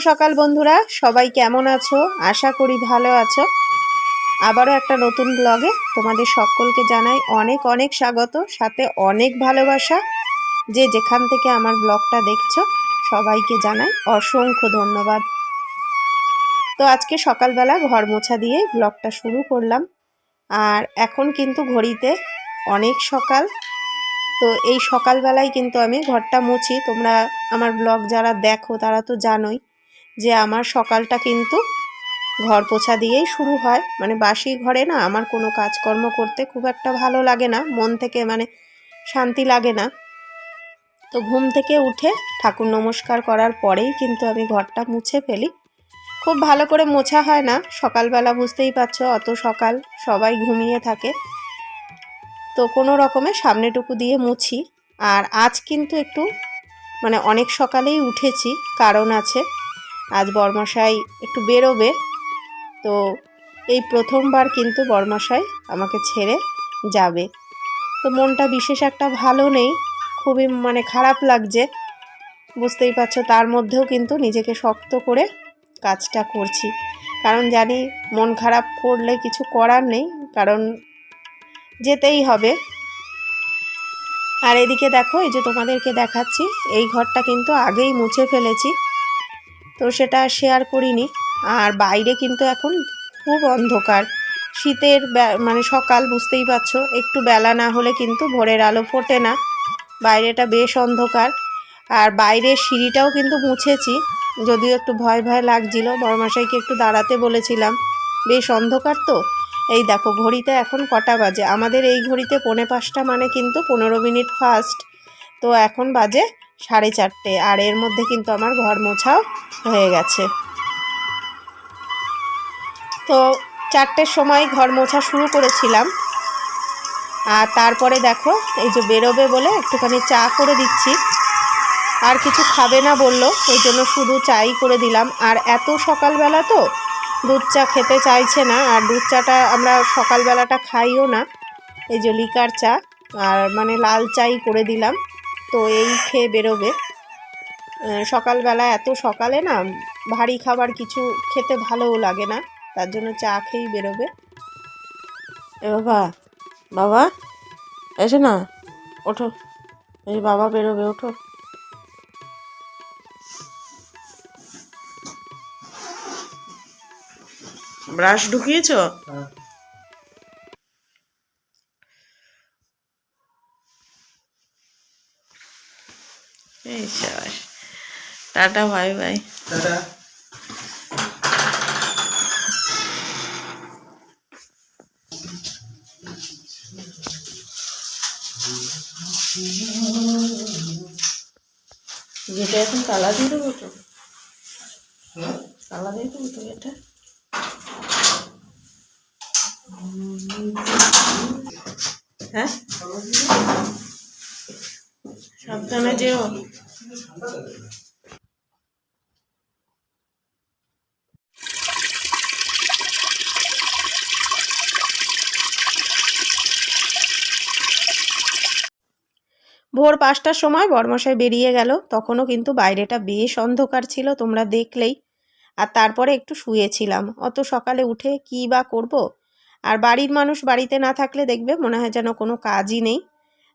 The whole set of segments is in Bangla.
সকাল বন্ধুরা, সবাই কেমন আছো? আশা করি ভালো আছো। আবারও একটা নতুন ব্লগে তোমাদের সকলকে জানাই অনেক অনেক স্বাগত, সাথে অনেক ভালোবাসা। যে যেখান থেকে আমার ব্লগটা দেখছ, সবাইকে জানাই অসংখ্য ধন্যবাদ। তো আজকে সকালবেলা ঘর মোছা দিয়ে ব্লগটা শুরু করলাম। আর এখন কিন্তু ঘড়িতে অনেক সকাল। তো এই সকালবেলায় কিন্তু আমি ঘরটা মুছি। তোমরা আমার ব্লগ যারা দেখো, তারা তো জানোই যে আমার সকালটা কিন্তু ঘর পোছা দিয়েই শুরু হয়। মানে বাসি ঘরে না আমার কোনো কাজকর্ম করতে খুব একটা ভালো লাগে না। মন থেকে মানে শান্তি লাগে না। তো ঘুম থেকে উঠে ঠাকুর নমস্কার করার পরেই কিন্তু আমি ঘরটা মুছে ফেলি। খুব ভালো করে মোছা হয় না। সকালবেলা বুঝতেই পারছ, অত সকাল সবাই ঘুমিয়ে থাকে। তো কোনো রকমে সামনেটুকু দিয়ে মুছি। আর আজ কিন্তু একটু মানে অনেক সকালেই উঠেছি, কারণ আছে আজ বরমশাই একটু বেরোবে। তো এই প্রথমবার কিন্তু বরমশাই আমাকে ছেড়ে যাবে। তো মনটা বিশেষ একটা ভালো নেই, খুবই মানে খারাপ লাগছে। বুঝতেই পারছ, তার মধ্যেও কিন্তু নিজেকে শক্ত করে কাজটা করছি। কারণ জানি মন খারাপ করলে কিছু করার নেই, কারণ যেতেই হবে। আর এদিকে দেখো, এই যে তোমাদেরকে দেখাচ্ছি, এই ঘরটা কিন্তু আগেই মুছে ফেলেছি। তো সেটা শেয়ার করিনি। আর বাইরে কিন্তু এখন খুব অন্ধকার। শীতের মানে সকাল বুঝতেই পারছ, একটু বেলা না হলে কিন্তু ভোরের আলো ফোটে না। বাইরেটা বেশ অন্ধকার। আর বাইরের সিঁড়িটাও কিন্তু মুছেছি। যদিও একটু ভয় ভয় লাগছিল বড়মাসাইকে একটু দাঁড়াতে বলেছিলাম। বেশ অন্ধকার তো। এই দেখো, ঘড়িতে এখন কটা বাজে? আমাদের এই ঘড়িতে পৌনে পাঁচটা মানে কিন্তু পনেরো মিনিট ফাস্ট তো এখন বাজে সাড়ে চারটে। আর এর মধ্যে কিন্তু আমার ঘর মোছাও হয়ে গেছে। তো চারটের সময় ঘর মোছা শুরু করেছিলাম। আর তারপরে দেখো, এই যে বেরোবে বলে একটুখানি চা করে দিচ্ছি। আর কিছু খাবে না বলল, ওই জন্য শুধু চাই করে দিলাম। আর এত সকালবেলা তো দুধ চা খেতে চাইছে না, আর দুধ চাটা আমরা সকালবেলাটা খাইও না। এই যে লিকার চা, আর মানে লাল চাই করে দিলাম। তো এই খেয়ে বেরোবে। সকালবেলা এত সকালে না ভারী খাবার কিছু খেতে ভালোও লাগে না তার জন্য চা খেয়েই বেরোবে। এ বাবা বাবা এসে না ওঠো। এই বাবা বেরোবে ওঠো। ব্রাশ ঢুকিয়েছ? এই টাটা বাই বাই। টাটা। যেটা এখন তালা দিয়ে দেবো তো? তালা দিয়ে দেবো তো এটা হ্যাঁ? সাবধানে যেও। ভোর পাঁচটার সময় বর্মশাই বেরিয়ে গেল। তখনও কিন্তু বাইরেটা বেশ অন্ধকার ছিল, তোমরা দেখলেই। আর তারপরে একটু শুয়েছিলাম। অত সকালে উঠে কী বা করব? আর বাড়ির মানুষ বাড়িতে না থাকলে দেখবে মনে হয় যেন কোনো কাজই নেই।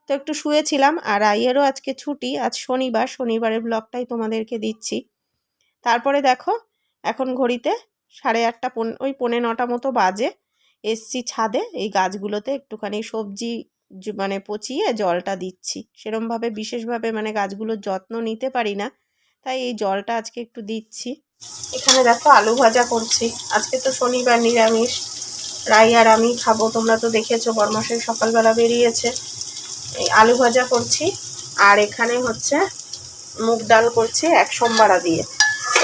তো একটু শুয়েছিলাম আর আইয়েরও আজকে ছুটি। আজ শনিবার, শনিবারের ব্লগটাই তোমাদেরকে দিচ্ছি। তারপরে দেখো, এখন ঘড়িতে সাড়ে আটটা পন, ওই পৌনে নটা মতো বাজে। এসছি ছাদে, এই গাছগুলোতে একটুখানি সবজি মানে পচিয়ে জলটা দিচ্ছি। সেরমভাবে, বিশেষভাবে মানে গাছগুলোর যত্ন নিতে পারি না, তাই এই জলটা আজকে একটু দিচ্ছি। এখানে দেখো আলু ভাজা করছি। আজকে তো শনিবার নিরামিষ। রাই আর আমি খাব, তোমরা তো দেখেছ, বরমাসের সকালবেলা বেরিয়েছে। এই আলু ভাজা করছি, আর এখানে হচ্ছে মুগ ডাল করছি এক সোমবারা দিয়ে।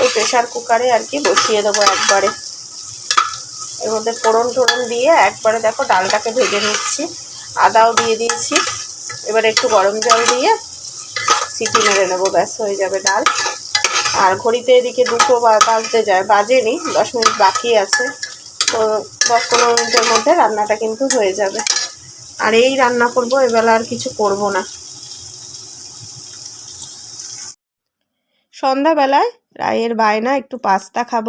এই প্রেশার কুকারে আর কি বসিয়ে দেবো একবারে। এর মধ্যে ফোড়ন টোড়ন দিয়ে একবারে দেখো ডালটাকে ভেজে নিচ্ছি। আদাও দিয়ে দিয়েছি। এবার একটু গরম জল দিয়ে সিটি মেরে নেব, ব্যাস হয়ে যাবে ডাল। আর ঘড়িতে এদিকে দুটো বাজতে যায়, বাজেনি, দশ মিনিট বাকি আছে। তো দশ পনেরো মিনিটের মধ্যে রান্নাটা কিন্তু হয়ে যাবে। আর এই রান্না করব, এবেলা আর কিছু করব না। সন্ধ্যাবেলায় রায়ের বায়না, একটু পাস্তা খাব।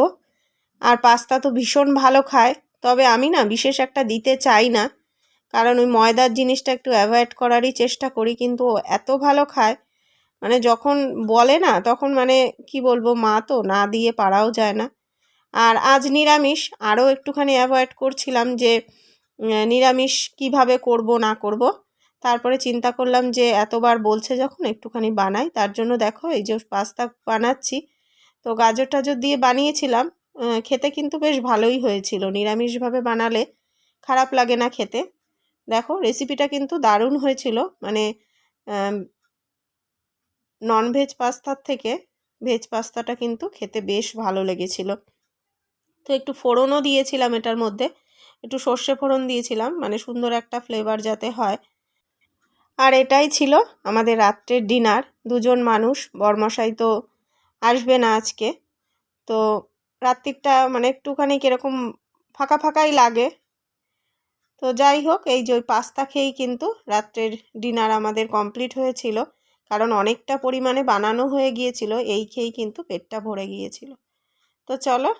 আর পাস্তা তো ভীষণ ভালো খায়, তবে আমি না বিশেষ একটা দিতে চাই না। কারণ ওই ময়দার জিনিসটা একটু অ্যাভয়েড করারই চেষ্টা করি, কিন্তু এত ভালো খায়। মানে যখন বলে না, তখন মানে কি বলব, মা তো না দিয়ে পারাও যায় না। আর আজ নিরামিষ, আরও একটুখানি অ্যাভয়েড করছিলাম যে নিরামিষ কীভাবে করব, না করব। তারপরে চিন্তা করলাম যে, এতবার বলছে যখন একটুখানি বানাই, তার জন্য দেখো এই যে পাস্তা বানাচ্ছি। তো গাজর টাজর দিয়ে বানিয়েছিলাম খেতে কিন্তু বেশ ভালোই হয়েছিল। নিরামিষভাবে বানালে খারাপ লাগে না খেতে। দেখো রেসিপিটা কিন্তু দারুণ হয়েছিল। মানে ননভেজ পাস্তার থেকে ভেজ পাস্তাটা কিন্তু খেতে বেশ ভালো লেগেছিল। তো একটু ফোড়নও দিয়েছিলাম এটার মধ্যে। একটু সর্ষে ফোড়ন দিয়েছিলাম মানে সুন্দর একটা ফ্লেভার যাতে হয়। আর এটাই ছিল আমাদের রাত্রের ডিনার দুজন মানুষ, বরমশাই তো আসবে না আজকে। তো রাত্রিটা মানে একটুখানি কীরকম ফাঁকা ফাঁকাই লাগে। তো যাই হোক, এই যে ওই পাস্তা খেয়েই কিন্তু রাত্রের ডিনার আমাদের কমপ্লিট হয়েছিল, কারণ অনেকটা পরিমাণে বানানো হয়ে গিয়েছিল, এই খেয়েই কিন্তু পেটটা ভরে গিয়েছিল। তো চলো,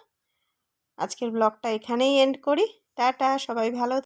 আজকের ব্লগটা এখানেই এন্ড করি। টাটা সবাই ভালো